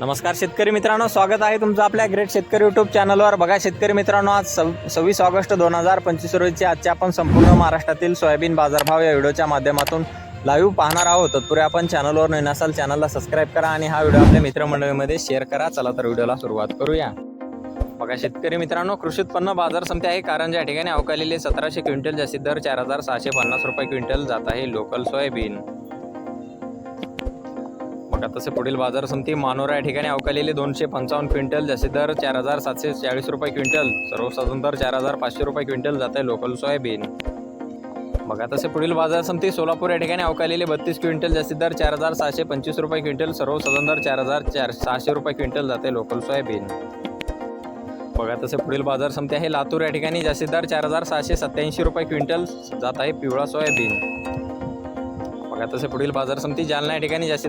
नमस्कार शेतकरी मित्रांनो स्वागत आहे तुमचं आपल्या ग्रेट शेतकरी युट्यूब चॅनलवर बघा शेतकरी मित्रांनो आज सव सव्वीस ऑगस्ट दोन हजार पंचवीस रोजीचे आजचे आपण संपूर्ण महाराष्ट्रातील सोयाबीन बाजारभाव या व्हिडिओच्या माध्यमातून लाईव्ह पाहणार आहोत. तत्पूर्वी आपण चॅनलवर नवीन असाल चॅनलला सबस्क्राईब करा आणि हा व्हिडिओ आपल्या मित्रमंडळीमध्ये शेअर करा. चला तर व्हिडिओला सुरुवात करूया. बघा शेतकरी मित्रांनो कृषी उत्पन्न बाजार समिती आहे. कारण या ठिकाणी अवकालेले सतराशे क्विंटल जास्तीत दर चार हजार सहाशे पन्नास रुपये क्विंटल जात आहे लोकल सोयाबीन. बघा तसे पुढील बाजार समिती मानोरा या ठिकाणी अवकालेले दोनशे पंचावन्न क्विंटल जसे दर चार हजार सातशे चाळीस रुपये क्विंटल सर्वसाधारण दर चार हजार पाचशे रुपये क्विंटल जात आहे लोकल सोयाबीन. बघा तसे पुढील बाजार समिती सोलापूर या ठिकाणी अवकालेले बत्तीस क्विंटल जास्तीत दर चार हजार सहाशे पंचवीस रुपये क्विंटल सर्वसाधारण दर चार हजार चार सहाशे रुपये क्विंटल जाते लोकल सोयाबीन. बघा तसे पुढील बाजार समिती आहे लातूर या ठिकाणी जास्तीत दर चार हजार सहाशे सत्याऐंशी रुपये क्विंटल जात आहे पिवळा सोयाबीन. बघा तसे पुढील बाजार समिती जालना या ठिकाणी जास्तीत